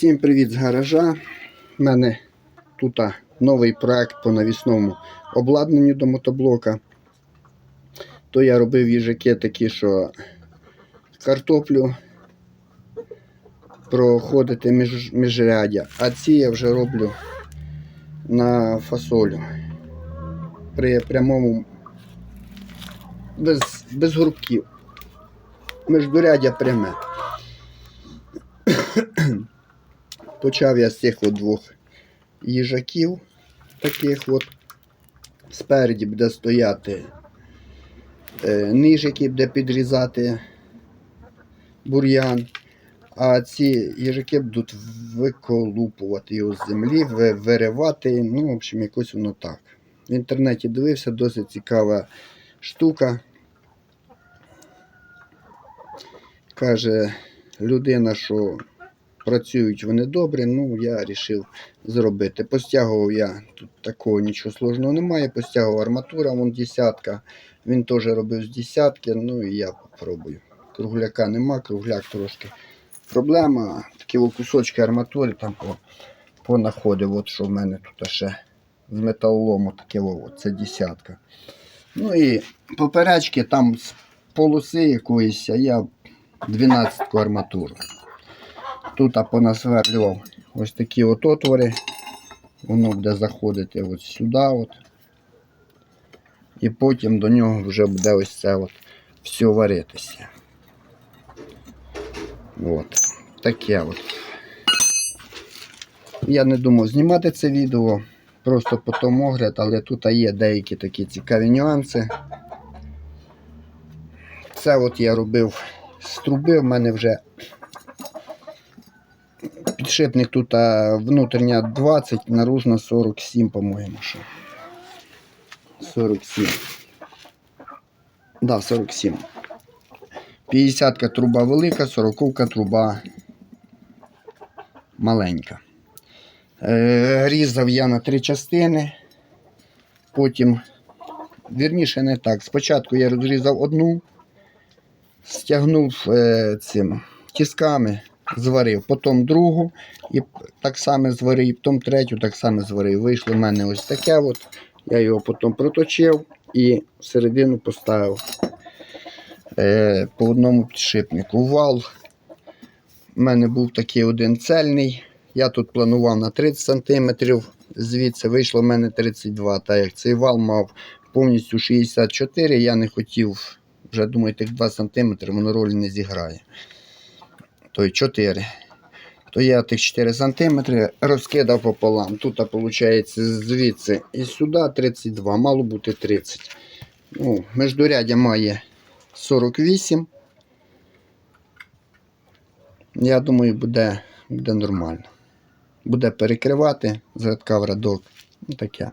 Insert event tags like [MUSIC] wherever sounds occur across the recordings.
Всім привіт з гаража. У мене тут новий проект по навісному обладнанню до мотоблока. То я робив їжаки такі, що картоплю проходити між, міжрядя, а ці я вже роблю на фасолю. При прямому без, без грубків. Міждурядя пряме. Почав я з цих от двох їжаків, таких от. Спереді буде стояти е, ниж, буде підрізати бур'ян. А ці їжаки будуть виколупувати його з землі, виривати. Ну, в общем, якось воно так. В інтернеті дивився, досить цікава штука. Каже людина, що працюють вони добре, ну я вирішив зробити. Постягував я, тут такого нічого сложного немає, постягував арматура, вон десятка. Він теж робив з десятки, ну і я попробую. Кругляка нема, кругляк трошки проблема. Такі кусочки арматури там по, понаходив, от що в мене тут ще з металолому таке, о, це десятка. Ну і поперечки там з полоси якоїсь, а я 12 арматуру. Тут а понасверлював ось такі от отвори. Воно буде заходити от сюди. От. І потім до нього вже буде ось це от все варитися. От. Таке от. Я не думав знімати це відео, просто потім огляд, але тут є деякі такі цікаві нюанси. Це от я робив з труби, в мене вже підшипник тут внутрішня 20, наружна 47, по-моєму. ще. 47. Да, 47. 50-ка труба велика, 40-ка труба маленька. Е, різав я на три частини. Потім, вірніше, не так. Спочатку я розрізав одну, стягнув е, цим тисками, зварив, потім другу і так само зварив, потім третю так само зварив. Вийшло в мене ось таке. от. Я його потім проточив і всередину поставив е, по одному підшипнику. Вал у мене був такий один цельний. Я тут планував на 30 см, звідси вийшло в мене 32 Так як цей вал мав повністю 64 я не хотів, вже думаю, тих 2 см воно ролі не зіграє. Той 4 то я тих 4 см розкидав пополам. Тут, виходить, звідси і сюди 32, мало бути 30. Ну, Междурядя має 48. Я думаю, буде, буде нормально. Буде перекривати з рядка в рядок. Ну, таке.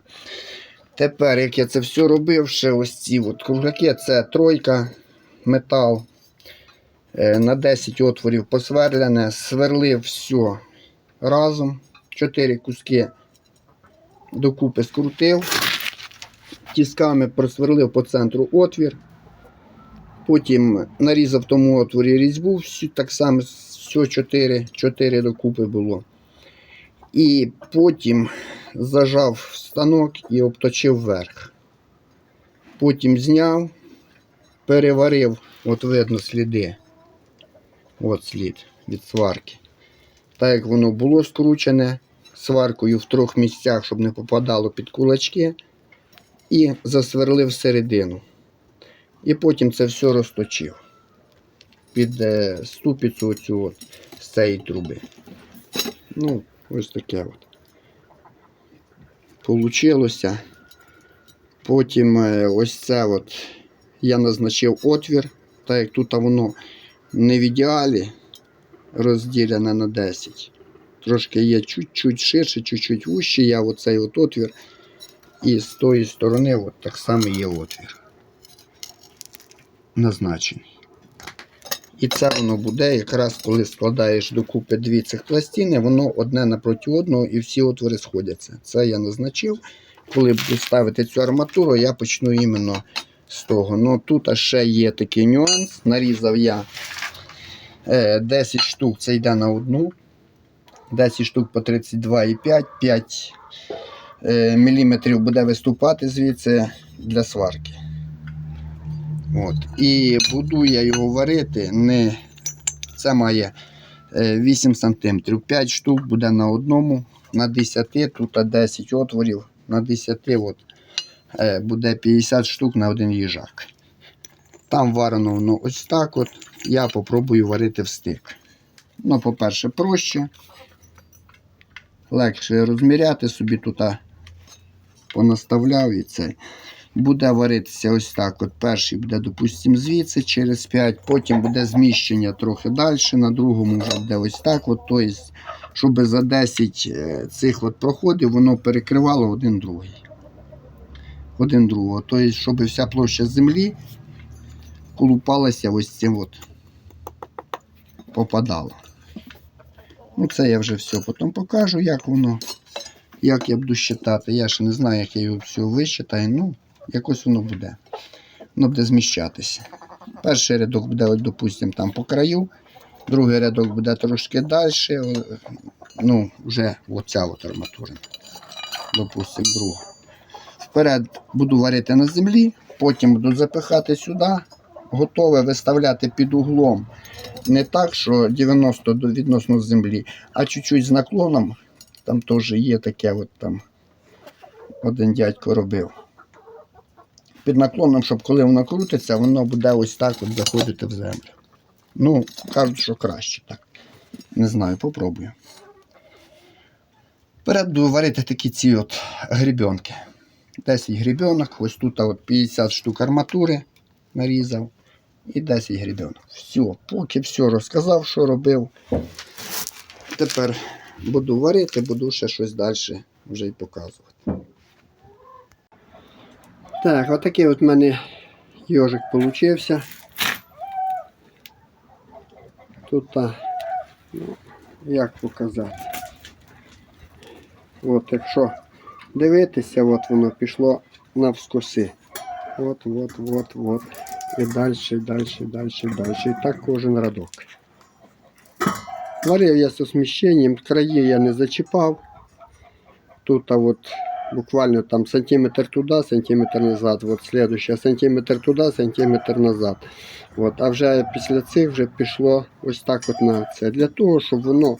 Тепер, як я це все робив, ще ось ці от кругляки, це тройка, метал. Е, На 10 отворів посверлене, сверлив все разом. 4 куски докупи скрутив. Тісками просверлив по центру отвір. Потім нарізав тому отворі різьбу, всю, так само все 4, 4 докупи було. І потім зажав станок і обточив вверх. Потім зняв, переварив, от видно сліди. От слід від сварки. Так як воно було скручене сваркою в трьох місцях, щоб не попадало під кулачки. І засверлив середину. І потім це все розточив під е, ступицю оцю от, з цієї труби. Ну, ось таке от. Получилося. Потім е, ось це от я назначив отвір, так як тут воно не в ідеалі розділене на 10. Трошки є чуть-чуть ширше, чуть-чуть вужче. Я оцей от отвір. І з тої сторони от так само є отвір. Назначений. І це воно буде, якраз коли складаєш докупи дві цих пластини, воно одне напроти одного і всі отвори сходяться. Це я назначив. Коли буду ставити цю арматуру, я почну іменно з того. Ну тут ще є такий нюанс. Нарізав я 10 штук, це йде на одну. 10 штук по 32,5, 5 е, мм буде виступати звідси для сварки. От. І буду я його варити не. Це має е, 8 см. 5 штук буде на одному, на 10, тут 10 отворів, на 10 от, е, буде 50 штук на один їжак. Там варено воно ось так. от. Я попробую варити в стик. Ну, по-перше, проще. Легше розміряти собі тут понаставляв і це. Буде варитися ось так. От перший буде, допустимо, звідси через 5, потім буде зміщення трохи далі, на другому вже буде ось так. От, тобто, щоб за 10 е, цих от проходів воно перекривало один другий. Один другого. Тобто, щоб вся площа землі колупалася ось цим от попадало. Ну, це я вже все потім покажу, як воно, як я буду считати. Я ще не знаю, як я його все висчитаю. Ну, якось воно буде. Воно буде зміщатися. Перший рядок буде, от, допустимо, там по краю, другий рядок буде трошки далі. Ну, вже оця от арматура. Допустимо, друга. Вперед буду варити на землі, потім буду запихати сюди, готове виставляти під углом. Не так, що 90 до відносно землі, а чуть-чуть з наклоном. Там теж є таке, от там один дядько робив. Під наклоном, щоб коли воно крутиться, воно буде ось так от заходити в землю. Ну, кажуть, що краще так. Не знаю, попробую. Вперед буду варити такі ці от грібенки. 10 грібенок, ось тут от 50 штук арматури нарізав і 10 грібенок. Все, поки все розказав, що робив. Тепер буду варити, буду ще щось далі вже й показувати. Так, отакий от в мене йожик получився. Тут, ну, як показати. От якщо дивитися, от воно пішло навскоси. От, от, от, от. І далі, далі, далі, далі. І так кожен радок. Варив я з осміщенням, краї я не зачіпав. Тут а от буквально там сантиметр туди, сантиметр назад. От слідуюча сантиметр туди, сантиметр назад. От, а вже після цих вже пішло ось так от на це. Для того, щоб воно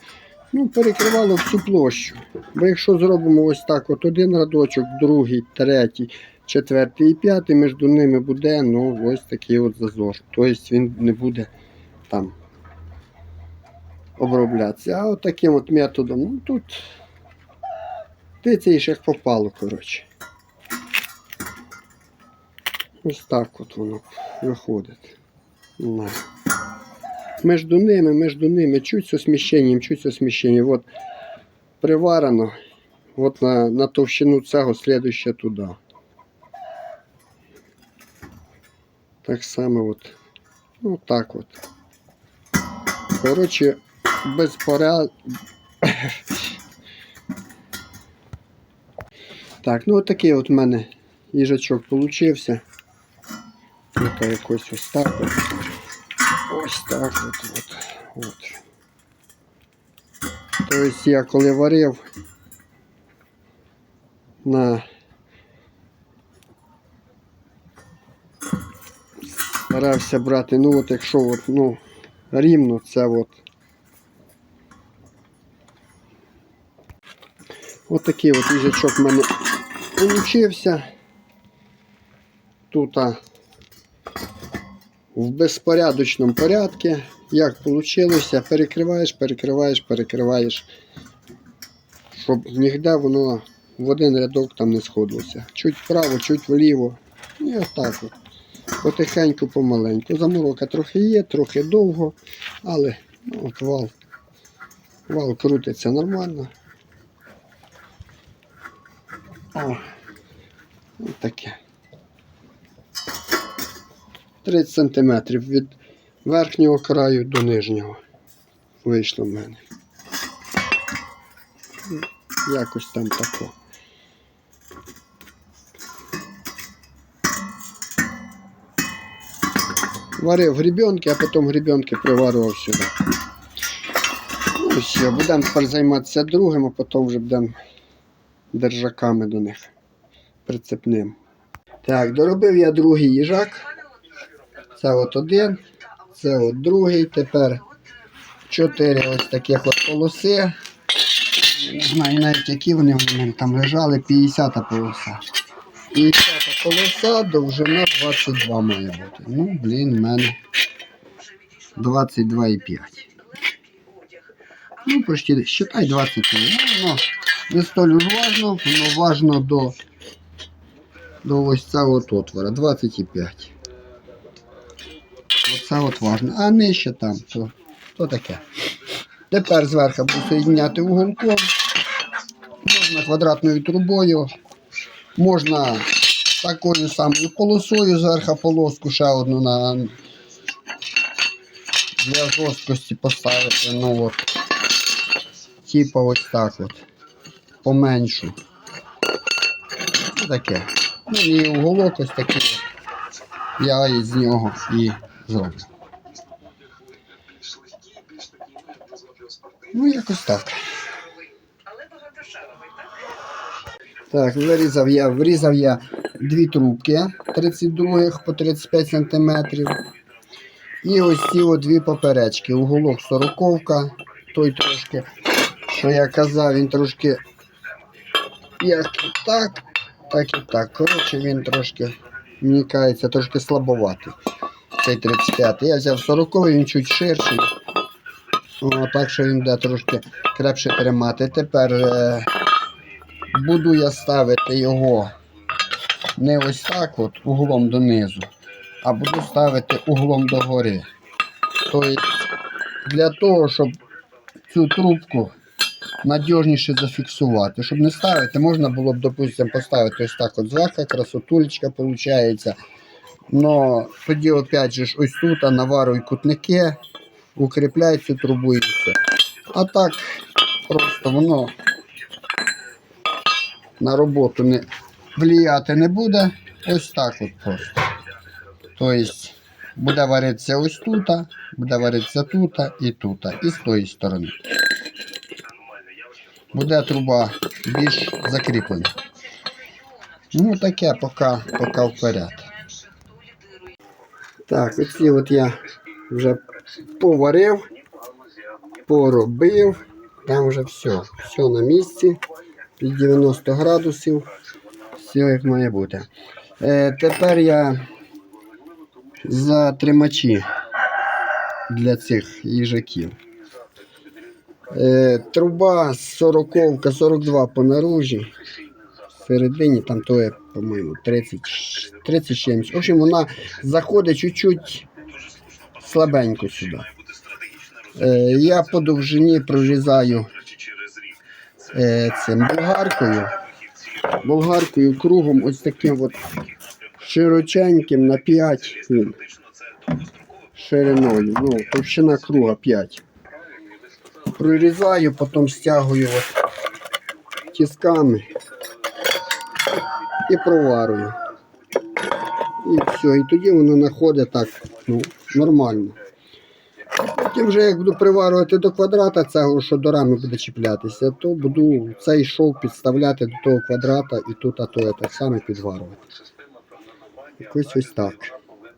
ну, перекривало всю площу. Бо якщо зробимо ось так, от один радочок, другий, третій, четвертий і п'ятий, між ними буде ну, ось такий от зазор. Тобто він не буде там оброблятися. А от таким от методом, ну тут птиця їх як попало, коротше. Ось так от воно виходить. На. Між ними, між ними, чуть со сміщенням, чуть со сміщенням. От приварено, от на, на товщину цього слідуще туди. Так само от. Ну так от. Коротше, без поряд... [COUGHS] Так, ну от такий от мене їжачок получився. Це якось ось так от. Ось так от. от, от. Тобто я коли варив на старався брати, ну от якщо от, ну, рівно це от. От такий от їжачок в мене получився. Тут а, в безпорядочному порядку. Як вийшло, перекриваєш, перекриваєш, перекриваєш, щоб ніде воно в один рядок там не сходилося. Чуть вправо, чуть вліво. І отак от. Потихеньку, помаленьку. Заморока трохи є, трохи довго, але ну, от вал, вал крутиться нормально. О, ось таке. 30 см від верхнього краю до нижнього вийшло в мене. Якось там тако. Варив гребенки, а потім гребенки приварював сюди. Ну, все, будемо тепер займатися другим, а потім вже будемо держаками до них прицепним. Так, доробив я другий їжак. Це от один, це от другий. Тепер чотири ось таких от полоси. Не знаю навіть які вони в мене там лежали, 50 полоса. 50 полоса, довжина 22 має бути. Ну, блін, в мене 22,5. Ну, почти, считай 23. Ну, не столь уж важно, воно важно до, до ось цього от отвора, 25. Оце от важно. А нижче там, то, то таке. Тепер зверху буду соєдиняти уголком. Можна квадратною трубою, можна такою самою полосою зверху полоску ще одну на для жорсткості поставити. Ну от. Типа ось так от. Поменшу. Таке. Ну і уголок ось такий. Я із нього і зроблю. Ну, якось так. Так, вирізав я, врізав я дві трубки 32 по 35 см. І ось ці дві поперечки. Уголок 40 той трошки, що я казав, він трошки як так, так і так. Коротше, він трошки, мені трошки слабоватий. Цей 35. Я взяв 40 він чуть ширший. О, так що він буде трошки крепше тримати. Тепер е, буду я ставити його не ось так от углом донизу, а буду ставити углом догори. Тобто для того, щоб цю трубку надіжніше зафіксувати. Щоб не ставити, можна було б, допустимо, поставити ось так от зверху, красотулечка виходить. Но тоді опять же ось тут а кутники, укріпляй цю трубу і все. А так просто воно на роботу не влияти не буде. Ось так от просто. Тобто буде варитися ось тут, буде варитися тут і тут, і з тої сторони. Буде труба більш закріплена. Ну таке поки, поки вперед. Так, оці от я вже поварив, поробив. Там вже все, все на місці. Під 90 градусів. Все як має бути. Е, тепер я затримачі для цих їжаків. Е, труба 40 42 по наружі. Всередині там то є, по-моєму, 30, 30 чимось. В общем, вона заходить чуть-чуть слабенько сюди. Е, я по довжині прорізаю цим болгаркою. Болгаркою кругом ось таким от широченьким на 5 ну, шириною. Ну, товщина круга 5. Прорізаю, потім стягую от тисками і проварую. І все, і тоді воно знаходить так ну, нормально. Потім вже як буду приварювати до квадрата цього, що до рами буде чіплятися, то буду цей шов підставляти до того квадрата і тут, а то я так само підварювати. Якось ось так.